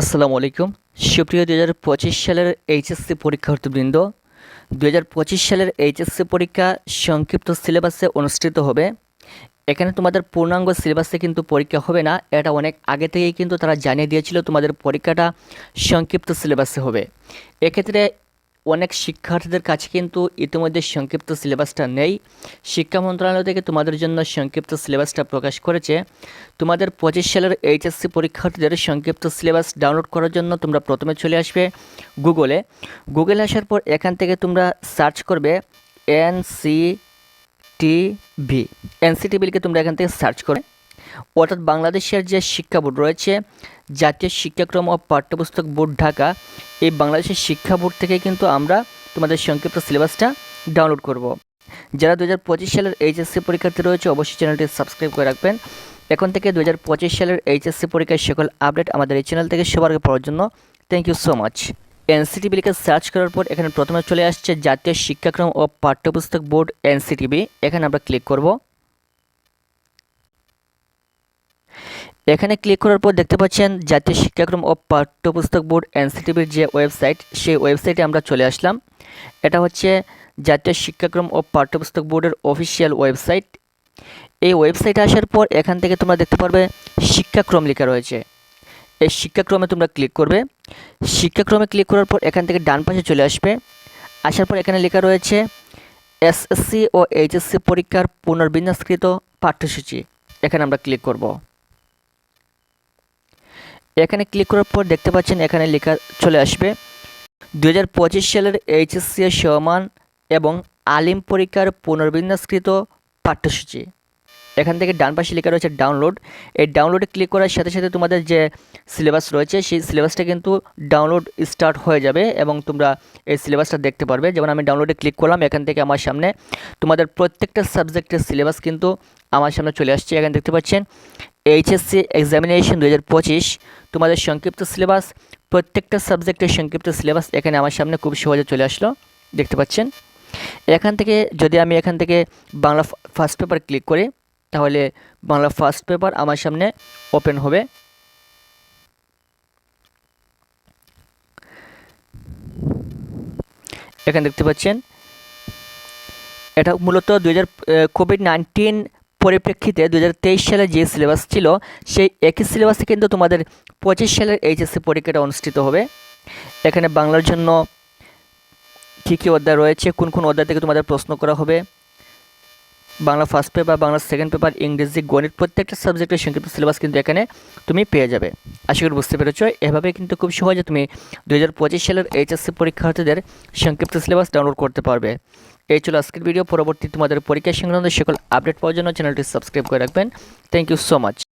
আসসালামু আলাইকুম। সুপ্রিয় দু হাজার পঁচিশ সালের এইচএসসি পরীক্ষার্থীবৃন্দ দু হাজার পঁচিশ সালের এইচএসসি পরীক্ষা সংক্ষিপ্ত সিলেবাসে অনুষ্ঠিত হবে। এখানে তোমাদের পূর্ণাঙ্গ সিলেবাসে কিন্তু পরীক্ষা হবে না, এটা অনেক আগে থেকেই কিন্তু তারা জানিয়ে দিয়েছিল তোমাদের পরীক্ষাটা সংক্ষিপ্ত সিলেবাসে হবে। এক্ষেত্রে অনেক শিক্ষার্থীদের কাছে কিন্তু ইতিমধ্যে সংক্ষিপ্ত সিলেবাসটা নেই। শিক্ষা মন্ত্রণালয় থেকে তোমাদের জন্য সংক্ষিপ্ত সিলেবাসটা প্রকাশ করেছে। তোমাদের পঁচিশ সালের এইচএসসি পরীক্ষার্থীদের সংক্ষিপ্ত সিলেবাস ডাউনলোড করার জন্য তোমরা প্রথমে চলে আসবে গুগলে। গুগলে আসার পর এখান থেকে তোমরা সার্চ করবে এন সি টিভি এনসিটিভিকে তোমরা এখান থেকে সার্চ করে অর্থাৎ বাংলাদেশের যে শিক্ষা বোর্ড রয়েছে, জাতীয় শিক্ষাক্রম ও পাঠ্যপুস্তক বোর্ড ঢাকা, এই বাংলাদেশের শিক্ষা বোর্ড থেকে কিন্তু আমরা তোমাদের সংক্ষিপ্ত সিলেবাসটা ডাউনলোড করব। যারা দু হাজার পঁচিশ সালের এইচএসসি পরীক্ষার্থী রয়েছে, অবশ্যই চ্যানেলটি সাবস্ক্রাইব করে রাখবেন। এখন থেকে দু হাজার পঁচিশ সালের এইচএসসি পরীক্ষার সকল আপডেট আমাদের এই চ্যানেল থেকে সবার আগে পড়ার জন্য thank you so much NCTV লিখে সার্চ করার পর এখানে প্রথমে চলে আসছে জাতীয় শিক্ষাক্রম ও পাঠ্যপুস্তক বোর্ড এনসিটিভি। এখানে আমরা ক্লিক করব। এখানে ক্লিক করার পর দেখতে পাচ্ছেন জাতীয় শিক্ষাক্রম ও পাঠ্যপুস্তক বোর্ড এনসিটিভির যে ওয়েবসাইট সেই ওয়েবসাইটে আমরা চলে আসলাম। এটা হচ্ছে জাতীয় শিক্ষাক্রম ও পাঠ্যপুস্তক বোর্ডের অফিসিয়াল ওয়েবসাইট এই ওয়েবসাইটে আসার পর এখান থেকে তোমরা দেখতে পারবে শিক্ষাক্রম লেখা রয়েছে। এই শিক্ষাক্রমে তোমরা ক্লিক করবে। শিক্ষাক্রমে ক্লিক করার পর এখান থেকে ডান পাশে চলে আসবে। আসার পর এখানে লেখা রয়েছে এসএসসি ও এইচএসসি পরীক্ষার পুনর্বিন্যাসকৃত পাঠ্যসূচি। এখানে আমরা ক্লিক করব। এখানে ক্লিক করার পর দেখতে পাচ্ছেন এখানে লেখা চলে আসবে। দু হাজার পঁচিশ সালের এইচএসসি এর সমান এবং আলিম পরীক্ষার পুনর্বিন্যাসকৃত পাঠ্যসূচি। এখান থেকে ডান পাশে লেখা রয়েছে ডাউনলোড এই ডাউনলোডে ক্লিক করার সাথে সাথে তোমাদের যে সিলেবাস রয়েছে, সেই সিলেবাসটা কিন্তু ডাউনলোড স্টার্ট হয়ে যাবে এবং তোমরা এই সিলেবাসটা দেখতে পারবে। যেমন আমি ডাউনলোডে ক্লিক করলাম, এখান থেকে আমার সামনে তোমাদের প্রত্যেকটা সাবজেক্টের সিলেবাস কিন্তু আমার সামনে চলে আসছে। এখানে দেখতে পাচ্ছেন এইচএসসি এক্সামিনেশন দু হাজার পঁচিশ, তোমাদের সংক্ষিপ্ত সিলেবাস প্রত্যেকটা সাবজেক্টের সংক্ষিপ্ত সিলেবাস এখানে আমার সামনে খুব সহজে চলে আসলো, দেখতে পাচ্ছেন? এখান থেকে যদি আমি এখান থেকে বাংলা ফার্স্ট পেপার ক্লিক করি, তাহলে বাংলা ফার্স্ট পেপার আমার সামনে ওপেন হবে। এখানে দেখতে পাচ্ছেন? এটা মূলত দু হাজার কোভিড নাইন্টিন পরিপ্রেক্ষিতে দু হাজার তেইশ সালে যে সিলেবাস ছিল, সেই একই সিলেবাসে কিন্তু তোমাদের পঁচিশ সালের এইচএসসি পরীক্ষাটা অনুষ্ঠিত হবে। এখানে বাংলার জন্য কী কী অধ্যায় রয়েছে, কোন কোন অধ্যায় থেকে তোমাদের প্রশ্ন করা হবে? Bangla first paper Bangla second paper ইংরেজি, গণিত প্রত্যেকটা সাবজেক্টের সংক্ষিপ্ত সিলেবাস কিন্তু এখানে তুমি পেয়ে যাবে। আশা করি বুঝতে পেরেছ, এভাবে কিন্তু খুব সহজে তুমি দু হাজার পঁচিশ সালের এইচএসসি পরীক্ষার্থীদের সংক্ষিপ্ত সিলেবাস ডাউনলোড করতে পারবে। এই ছিল আজকের ভিডিও পরবর্তী তোমাদের পরীক্ষা সংক্রান্ত সকল আপডেট পাওয়ার জন্য চ্যানেলটি সাবস্ক্রাইব করে রাখবেন। Thank you so much